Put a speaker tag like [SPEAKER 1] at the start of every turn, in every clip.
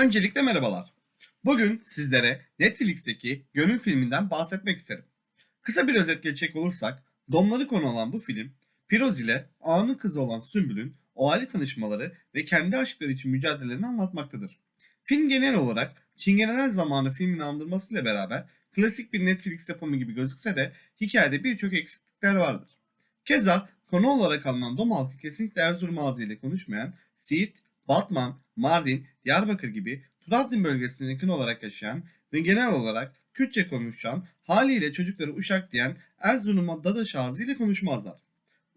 [SPEAKER 1] Öncelikle merhabalar. Bugün sizlere Netflix'teki Gönül filminden bahsetmek isterim. Kısa bir özet geçecek olursak, Domları konu olan bu film, Piroz ile Ağa'nın kızı olan Sümbül'ün o aile tanışmaları ve kendi aşkları için mücadelelerini anlatmaktadır. Film genel olarak Çingeneler Zamanı filmini andırmasıyla beraber klasik bir Netflix yapımı gibi gözükse de hikayede birçok eksiklikler vardır. Keza konu olarak alınan Dom halkı kesinlikle Erzurum ağzıyla konuşmayan Siirt, Batman, Mardin, Diyarbakır gibi Trabzon bölgesine yakın olarak yaşayan ve genel olarak Kürtçe konuşan, haliyle çocukları Uşak diyen Erzurum'a Dadaş ağzıyla konuşmazlar.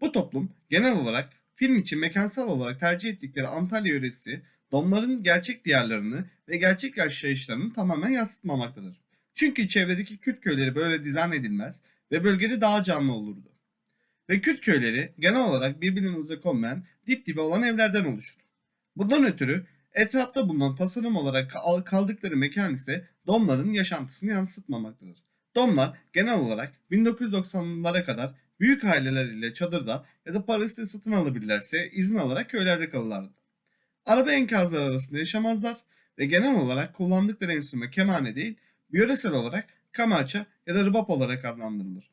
[SPEAKER 1] Bu toplum genel olarak film için mekansal olarak tercih ettikleri Antalya yöresi, Domların gerçek diyarlarını ve gerçek yaşayışlarını tamamen yansıtmamaktadır. Çünkü çevredeki Kürt köyleri böyle dizayn edilmez ve bölgede daha canlı olurdu. Ve Kürt köyleri genel olarak birbirinden uzak olmayan dip dibe olan evlerden oluşur. Bundan ötürü etrafta bulunan tasarım olarak kal- kaldıkları mekan ise Domların yaşantısını yansıtmamaktadır. Domlar genel olarak 1990'lara kadar büyük aileleriyle çadırda ya da parasıyla satın alabilirlerse izin alarak köylerde kalırlardı. Araba enkazları arasında yaşamazlar ve genel olarak kullandıkları enstrüman kemane değil, yöresel olarak kamaça ya da rıbap olarak adlandırılır.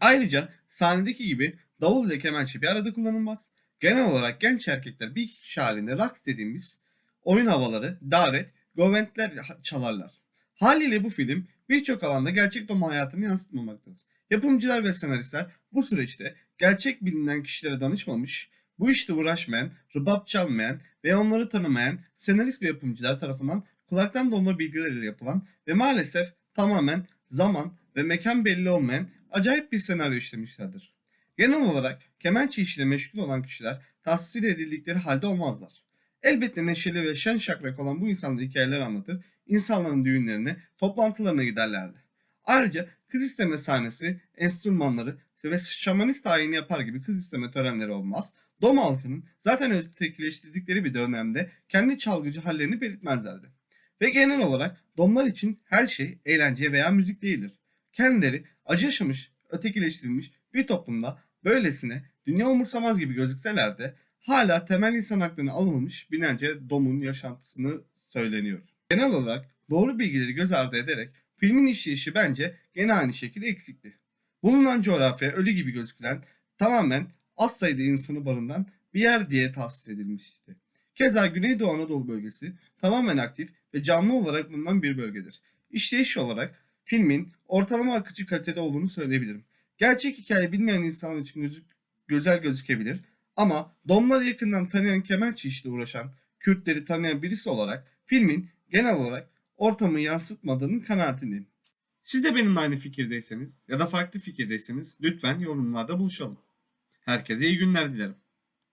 [SPEAKER 1] Ayrıca sahnedeki gibi davul ile kemençe bir arada kullanılmaz. Genel olarak genç erkekler bir kişi halinde raks dediğimiz oyun havaları, davet, goventler çalarlar. Haliyle bu film birçok alanda gerçek dom hayatını yansıtmamaktadır. Yapımcılar ve senaristler bu süreçte gerçek bilinen kişilere danışmamış, bu işte uğraşmayan, rıbap çalmayan ve onları tanımayan senarist ve yapımcılar tarafından kulaktan dolma bilgilerle yapılan ve maalesef tamamen zaman ve mekan belli olmayan acayip bir senaryo işlemişlerdir. Genel olarak kemençe işiyle meşgul olan kişiler tahsil edildikleri halde olmazlar. Elbette neşeli ve şen şakrak olan bu insanlar hikayeler anlatır, insanların düğünlerine, toplantılarına giderlerdi. Ayrıca kız isteme sahnesi, enstrümanları ve şamanist ayini yapar gibi kız isteme törenleri olmaz. Dom halkının zaten ötekileştirdikleri bir dönemde kendi çalgıcı hallerini belirtmezlerdi. Ve genel olarak domlar için her şey eğlence veya müzik değildir. Kendileri acı yaşamış, ötekileştirilmiş bir toplumda böylesine dünya umursamaz gibi gözükseler de hala temel insan haklarına alınmamış binlerce domun yaşantısını söyleniyor. Genel olarak doğru bilgileri göz ardı ederek filmin işleyişi bence gene aynı şekilde eksikti. Bulunan coğrafya ölü gibi gözükülen tamamen az sayıda insanı barındıran bir yer diye tavsiye edilmişti. Keza Güneydoğu Anadolu bölgesi tamamen aktif ve canlı olarak bulunan bir bölgedir. İşleyiş olarak filmin ortalama akıcı kalitede olduğunu söyleyebilirim. Gerçek hikaye bilmeyen insanlar için gözük, güzel gözükebilir ama Domları yakından tanıyan kemençe işle uğraşan Kürtleri tanıyan birisi olarak filmin genel olarak ortamı yansıtmadığının kanaatindeyim. Siz de benimle aynı fikirdeyseniz ya da farklı fikirdeyseniz lütfen yorumlarda buluşalım. Herkese iyi günler dilerim.